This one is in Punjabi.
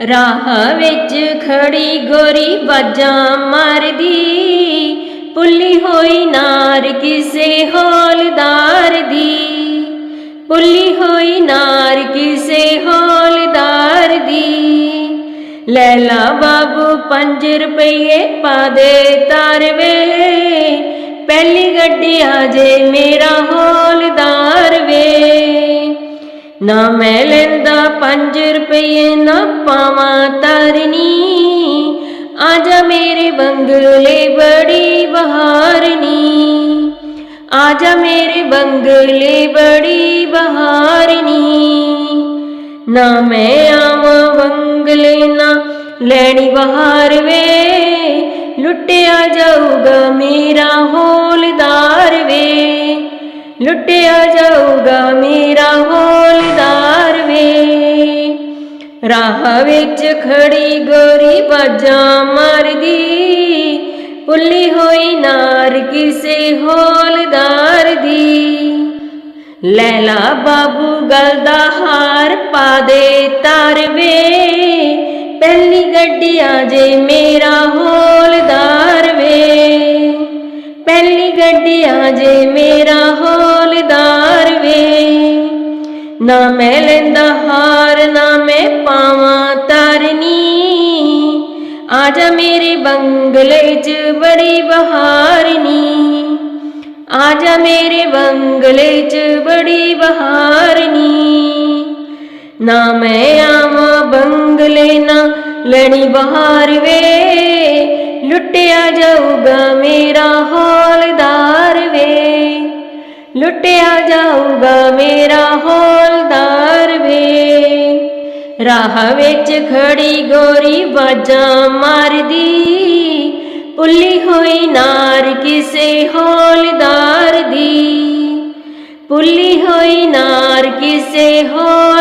ਰਾਹ ਵਿੱਚ ਖੜੀ ਗੋਰੀ ਬਾਜਾਂ ਮਾਰਦੀ, ਪੁੱਲੀ ਹੋਈ ਨਾਰ ਕਿਸੇ ਹੌਲਦਾਰ ਦੀ। ਪੁੱਲੀ ਹੋਈ ਨਾਰ ਕਿਸੇ ਹੌਲਦਾਰ ਦੀ। ਲੈਲਾ ਬਾਬੂ 5 ਰੁਪਏ ਪਾ ਦੇ ਤਾਰ ਤਾਰਵੇ ਪਹਿਲੀ ਗੱਡੀ ਆ ਜੇ ਮੇਰਾ ਹੋ ਨਾ ਮੈਂ ਲੈਂਦਾ 5 ਰੁਪਏ, ਨਾ ਪਾਵਾਂ ਤਰਨੀ। ਆਜਾ ਮੇਰੇ ਬੰਗਲੇ ਬੜੀ ਬਹਾਰਨੀ। ਆਜਾ ਮੇਰੇ ਬੰਗਲੇ ਬੜੀ ਬਹਾਰਨੀ। ਨਾ ਮੈਂ ਆਵਾਂ ਬੰਗਲੇ ਨਾ ਲੈਣੀ ਬਹਾਰ ਵੇ। ਲੁੱਟਿਆ ਜਾਊਗਾ ਮੇਰਾ ਹੌਲਦਾਰ ਵੇ। ਲੁੱਟਿਆ ਜਾਊਗਾ ਮੇਰਾ ਹੋ ਰਾਹ ਵਿੱਚ ਖੜੀ ਗੋਰੀ ਬਾਜਾਂ ਮਾਰਦੀ ਪੁੱਲੀ ਹੋਈ ਨਾਰ ਕਿਸੇ ਹੋਲਦਾਰ ਦੀ। ਲੈਲਾ ਬਾਬੂ ਗਲ ਦਾ ਹਾਰ ਪਾ ਦੇ ਤਾਰਵੇ ਪਹਿਲੀ ਗੱਡੀ ਆ ਜੇ ਮੇਰਾ ਹੌਲਦਾਰ ਵੇ ਪਹਿਲੀ ਗੱਡੀ ਆ ਜੇ ਮੇਰਾ ਹੌਲਦਾਰ ਵੇ ਨਾ ਮੈਂ ਲੈਂਦਾ ਹਾਰ ਨਾ ਮੈਂ ਪਾਵਾਂ ਤਰਨੀ। ਆਜਾ ਮੇਰੇ ਬੰਗਲੇ 'ਚ ਬੜੀ ਬਹਾਰਨੀ। ਆਜਾ ਮੇਰੇ ਬੰਗਲੇ 'ਚ ਬੜੀ ਬਹਾਰਨੀ। ਨਾ ਮੈਂ ਆਵਾਂ ਬੰਗਲੇ ਨਾ ਲੈਣੀ ਬਹਾਰ ਵੇ। ਲੁੱਟਿਆ ਜਾਊਗਾ ਮੇਰਾ ਹੌਲਦਾਰ ਵੇ। ਲੁੱਟਿਆ ਜਾਊਗਾ ਮੇਰਾ ਹੌਲਦਾਰ ਰਾਹ ਵਿੱਚ ਖੜੀ ਗੋਰੀ ਬਾਜਾਂ ਮਾਰਦੀ। ਪੁੱਲੀ ਹੋਈ ਨਾਰ ਕਿਸੇ ਹੌਲਦਾਰ ਦੀ। ਪੁੱਲੀ ਹੋਈ ਨਾਰ ਕਿਸੇ ਹੌਲਦਾਰ